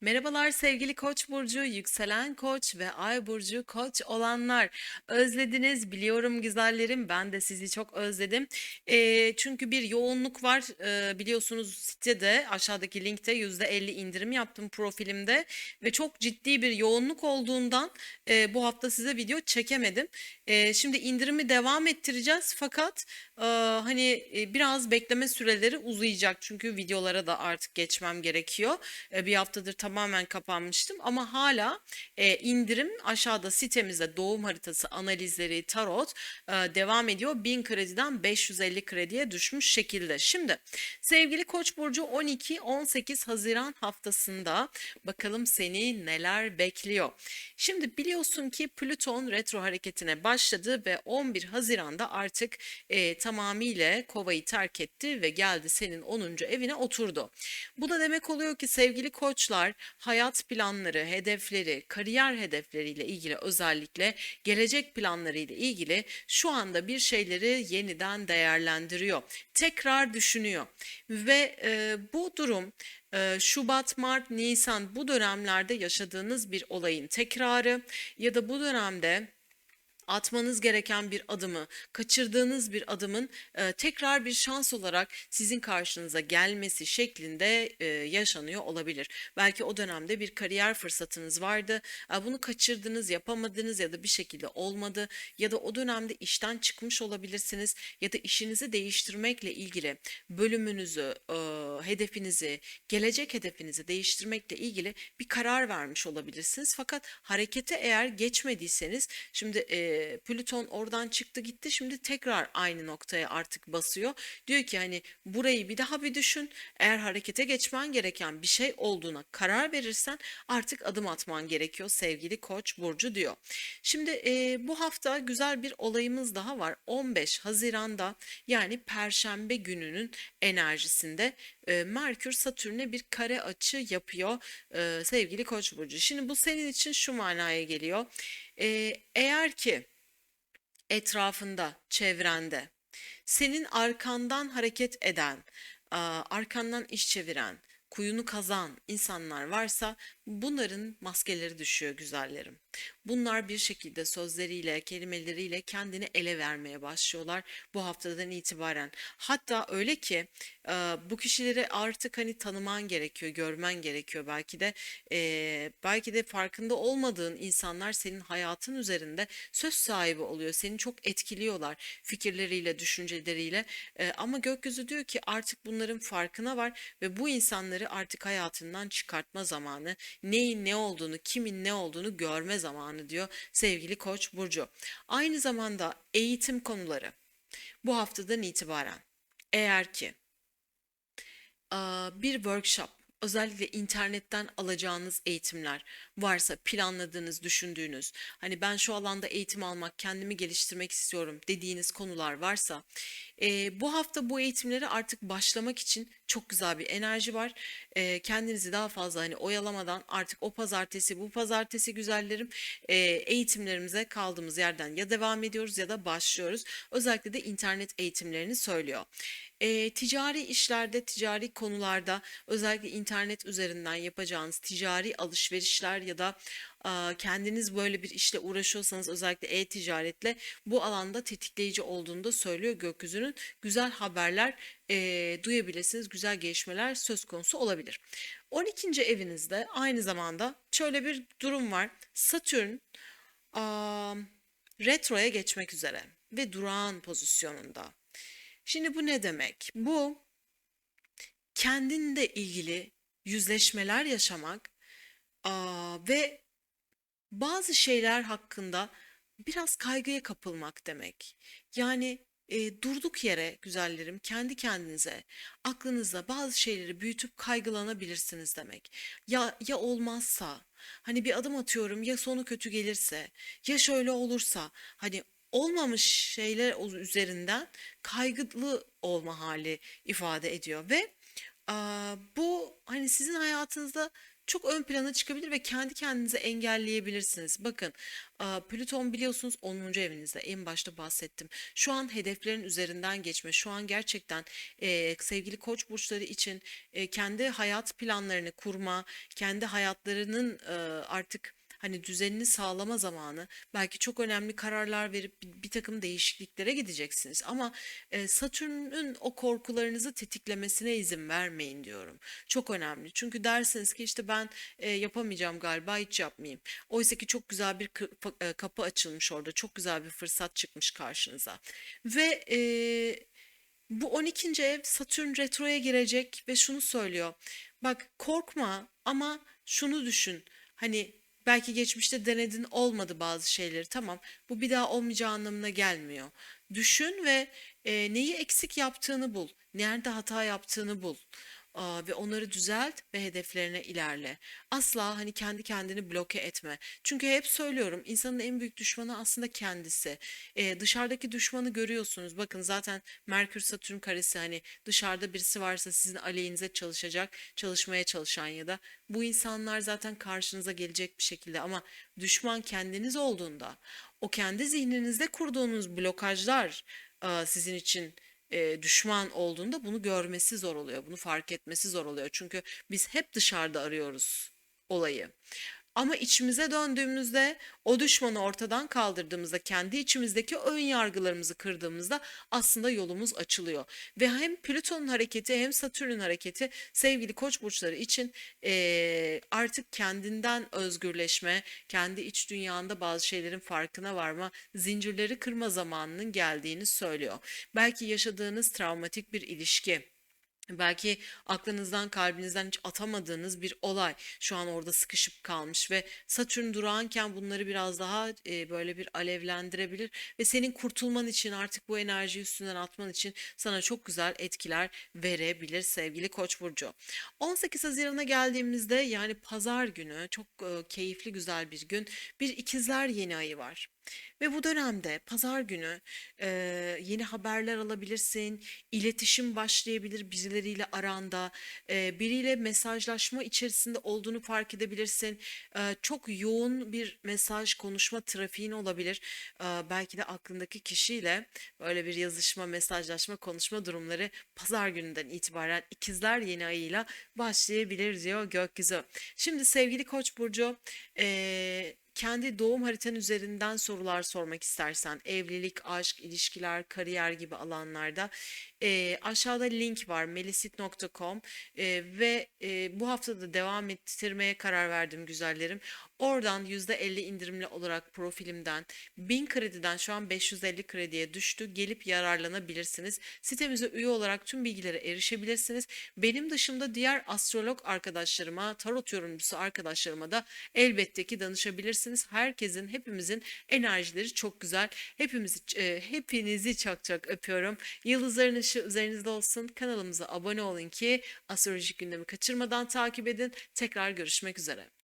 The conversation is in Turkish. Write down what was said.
Merhabalar sevgili Koç burcu, yükselen Koç ve Ay burcu Koç olanlar. Özlediniz biliyorum güzellerim. Ben de sizi çok özledim. Eee, çünkü bir yoğunluk var. Eee, biliyorsunuz sitede aşağıdaki linkte %50 indirim yaptım profilimde ve çok ciddi bir yoğunluk olduğundan eee, bu hafta size video çekemedim. Eee, şimdi indirimi devam ettireceğiz fakat eee, hani e, biraz bekleme süreleri uzayacak çünkü videolara da artık geçmem gerekiyor. E, bir haftadır tamamen kapanmıştım ama hala e, indirim aşağıda sitemizde doğum haritası analizleri tarot e, devam ediyor. 1000 krediden 550 krediye düşmüş şekilde. Şimdi sevgili Koç burcu 12-18 Haziran haftasında bakalım seni neler bekliyor. Şimdi biliyorsun ki Plüton retro hareketine başladı ve 11 Haziran'da artık e, tamamıyla Kova'yı terk etti ve geldi senin 10. evine oturdu. Bu da demek oluyor ki sevgili koçlar hayat planları, hedefleri, kariyer hedefleriyle ilgili özellikle gelecek planları ile ilgili şu anda bir şeyleri yeniden değerlendiriyor. Tekrar düşünüyor ve e, bu durum e, Şubat, Mart, Nisan bu dönemlerde yaşadığınız bir olayın tekrarı ya da bu dönemde atmanız gereken bir adımı, kaçırdığınız bir adımın e, tekrar bir şans olarak sizin karşınıza gelmesi şeklinde e, yaşanıyor olabilir. Belki o dönemde bir kariyer fırsatınız vardı, e, bunu kaçırdınız, yapamadınız ya da bir şekilde olmadı ya da o dönemde işten çıkmış olabilirsiniz ya da işinizi değiştirmekle ilgili bölümünüzü, e, hedefinizi, gelecek hedefinizi değiştirmekle ilgili bir karar vermiş olabilirsiniz. Fakat harekete eğer geçmediyseniz şimdi e, Plüton oradan çıktı gitti şimdi tekrar aynı noktaya artık basıyor. Diyor ki hani burayı bir daha bir düşün. Eğer harekete geçmen gereken bir şey olduğuna karar verirsen artık adım atman gerekiyor sevgili Koç burcu diyor. Şimdi e, bu hafta güzel bir olayımız daha var. 15 Haziran'da yani Perşembe gününün enerjisinde e, Merkür Satürn'e bir kare açı yapıyor e, sevgili Koç burcu. Şimdi bu senin için şu manaya geliyor. E, eğer ki etrafında, çevrende, senin arkandan hareket eden, arkandan iş çeviren, kuyunu kazan insanlar varsa bunların maskeleri düşüyor güzellerim. Bunlar bir şekilde sözleriyle, kelimeleriyle kendini ele vermeye başlıyorlar bu haftadan itibaren. Hatta öyle ki e, bu kişileri artık hani tanıman gerekiyor, görmen gerekiyor belki de. E, belki de farkında olmadığın insanlar senin hayatın üzerinde söz sahibi oluyor. Seni çok etkiliyorlar fikirleriyle, düşünceleriyle. E, ama gökyüzü diyor ki artık bunların farkına var ve bu insanları artık hayatından çıkartma zamanı. Neyin ne olduğunu, kimin ne olduğunu görme zamanı diyor sevgili Koç burcu. Aynı zamanda eğitim konuları bu haftadan itibaren eğer ki bir workshop özellikle internetten alacağınız eğitimler varsa planladığınız, düşündüğünüz, hani ben şu alanda eğitim almak, kendimi geliştirmek istiyorum dediğiniz konular varsa e, bu hafta bu eğitimlere artık başlamak için çok güzel bir enerji var. E, kendinizi daha fazla hani oyalamadan artık o pazartesi, bu pazartesi güzellerim e, eğitimlerimize kaldığımız yerden ya devam ediyoruz ya da başlıyoruz. Özellikle de internet eğitimlerini söylüyor. E, ticari işlerde, ticari konularda özellikle internet üzerinden yapacağınız ticari alışverişler ya da kendiniz böyle bir işle uğraşıyorsanız özellikle e-ticaretle bu alanda tetikleyici olduğunu da söylüyor gökyüzünün. Güzel haberler e, duyabilirsiniz, güzel gelişmeler söz konusu olabilir. 12. evinizde aynı zamanda şöyle bir durum var. Satürn a, retroya geçmek üzere ve durağan pozisyonunda. Şimdi bu ne demek? Bu kendinle ilgili yüzleşmeler yaşamak aa, ve bazı şeyler hakkında biraz kaygıya kapılmak demek. Yani e, durduk yere güzellerim kendi kendinize aklınızda bazı şeyleri büyütüp kaygılanabilirsiniz demek. Ya ya olmazsa hani bir adım atıyorum ya sonu kötü gelirse ya şöyle olursa hani olmamış şeyler üzerinden kaygılı olma hali ifade ediyor ve Aaa, bu, hani, sizin hayatınızda çok ön plana çıkabilir ve kendi kendinizi engelleyebilirsiniz. Bakın, Plüton biliyorsunuz 10. evinizde. En başta bahsettim. Şu an hedeflerin üzerinden geçme, şu an gerçekten, eee, sevgili Koç burçları için, eee, kendi hayat planlarını kurma, kendi hayatlarının, ııı, artık, hani, düzenini sağlama zamanı. Belki çok önemli kararlar verip bi birtakım değişikliklere gideceksiniz ama, eee, Satürn'ün o korkularınızı tetiklemesine izin vermeyin diyorum. Çok önemli. Çünkü dersiniz ki, işte, ben, eee, yapamayacağım galiba, hiç yapmayayım. Oysa ki çok güzel bir eee, kapı açılmış orada. Çok güzel bir fırsat çıkmış karşınıza ve, eee, bu 12. ev Satürn retroya girecek ve şunu söylüyor. Bak korkma ama şunu düşün. Hani belki geçmişte denedin olmadı bazı şeyleri. Tamam, bu bir daha olmayacağı anlamına gelmiyor. Düşün ve e, neyi eksik yaptığını bul. Nerede hata yaptığını bul. Ve onları düzelt ve hedeflerine ilerle. Asla hani kendi kendini bloke etme. Çünkü hep söylüyorum insanın en büyük düşmanı aslında kendisi. Ee, dışarıdaki düşmanı görüyorsunuz. Bakın zaten Merkür Satürn karesi hani dışarıda birisi varsa sizin aleyhinize çalışacak, çalışmaya çalışan ya da bu insanlar zaten karşınıza gelecek bir şekilde ama düşman kendiniz olduğunda o kendi zihninizde kurduğunuz blokajlar e, sizin için e, düşman olduğunda bunu görmesi zor oluyor. Bunu fark etmesi zor oluyor. Çünkü biz hep dışarıda arıyoruz olayı. Ama içimize döndüğümüzde o düşmanı ortadan kaldırdığımızda kendi içimizdeki ön yargılarımızı kırdığımızda aslında yolumuz açılıyor. Ve hem Plüton'un hareketi hem Satürn'ün hareketi sevgili koç burçları için eee, artık kendinden özgürleşme, kendi iç dünyanda bazı şeylerin farkına varma, zincirleri kırma zamanının geldiğini söylüyor. Belki yaşadığınız travmatik bir ilişki Belki aklınızdan, kalbinizden hiç atamadığınız bir olay şu an orada sıkışıp kalmış ve Satürn durağanken bunları biraz daha e, böyle bir alevlendirebilir ve senin kurtulman için artık bu enerjiyi üstünden atman için sana çok güzel etkiler verebilir sevgili Koç burcu. 18 Haziran'a geldiğimizde yani pazar günü çok e, keyifli güzel bir gün. Bir ikizler yeni ayı var. Ve bu dönemde pazar günü e, yeni haberler alabilirsin, iletişim başlayabilir birileriyle aranda, e, biriyle mesajlaşma içerisinde olduğunu fark edebilirsin. E, çok yoğun bir mesaj, konuşma trafiğin olabilir. E, belki de aklındaki kişiyle böyle bir yazışma, mesajlaşma, konuşma durumları pazar gününden itibaren ikizler yeni ayıyla başlayabilir diyor gökyüzü. Şimdi sevgili Koç burcu, e, kendi doğum haritan üzerinden sorular sormak istersen evlilik, aşk, ilişkiler, kariyer gibi alanlarda e, aşağıda link var melisit.com e, ve e, bu haftada devam ettirmeye karar verdim güzellerim. Oradan %50 indirimli olarak profilimden 1000 krediden şu an 550 krediye düştü. Gelip yararlanabilirsiniz. Sitemize üye olarak tüm bilgilere erişebilirsiniz. Benim dışımda diğer astrolog arkadaşlarıma, tarot yorumcusu arkadaşlarıma da elbette ki danışabilirsiniz. Herkesin, hepimizin enerjileri çok güzel. Hepimizi, hepinizi çok çok öpüyorum. Yıldızların ışığı üzerinizde olsun. Kanalımıza abone olun ki astrolojik gündemi kaçırmadan takip edin. Tekrar görüşmek üzere.